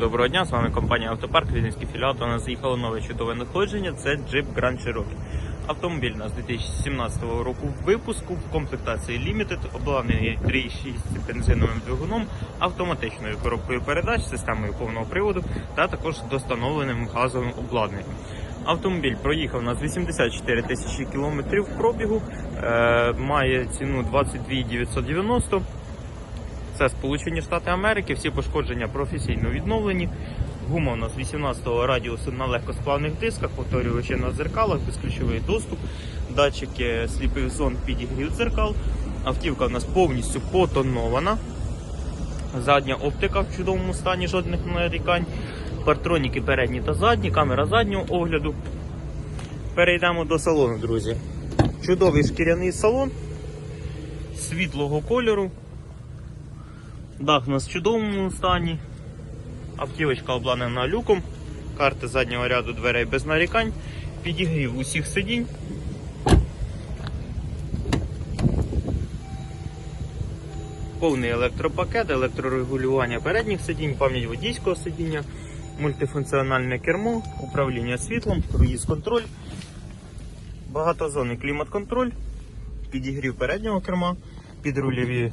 Доброго дня, з вами компанія Автопарк, Вінницький філіал. До нас заїхало нове чудове надходження. Це Jeep Grand Cherokee. Автомобіль у нас 2017 року випуску в комплектації Limited, обладнаний 3,6 бензиновим двигуном, автоматичною коробкою передач, системою повного приводу та також достановленим газовим обладнанням. Автомобіль проїхав у нас 84 тисячі кілометрів пробігу, е, має ціну 22 990. Це Сполучені Штати Америки, всі пошкодження професійно відновлені. Гума у нас 18-го радіусу на легкосплавних дисках, повторювачі на дзеркалах, безключовий доступ, датчики сліпих зон підігрів дзеркал. Автівка у нас повністю потонована. Задня оптика в чудовому стані, жодних нарікань. Партроніки передні та задні, камера заднього огляду. Перейдемо до салону, друзі. Чудовий шкіряний салон світлого кольору. Дах у нас в чудовому стані. Автівочка обладнана люком. Карти заднього ряду дверей без нарікань. Підігрів усіх сидінь. Повний електропакет, електрорегулювання передніх сидінь, пам'ять водійського сидіння, мультифункціональне кермо, управління світлом, круїз контроль, багатозонний клімат-контроль, підігрів переднього керма, підрульові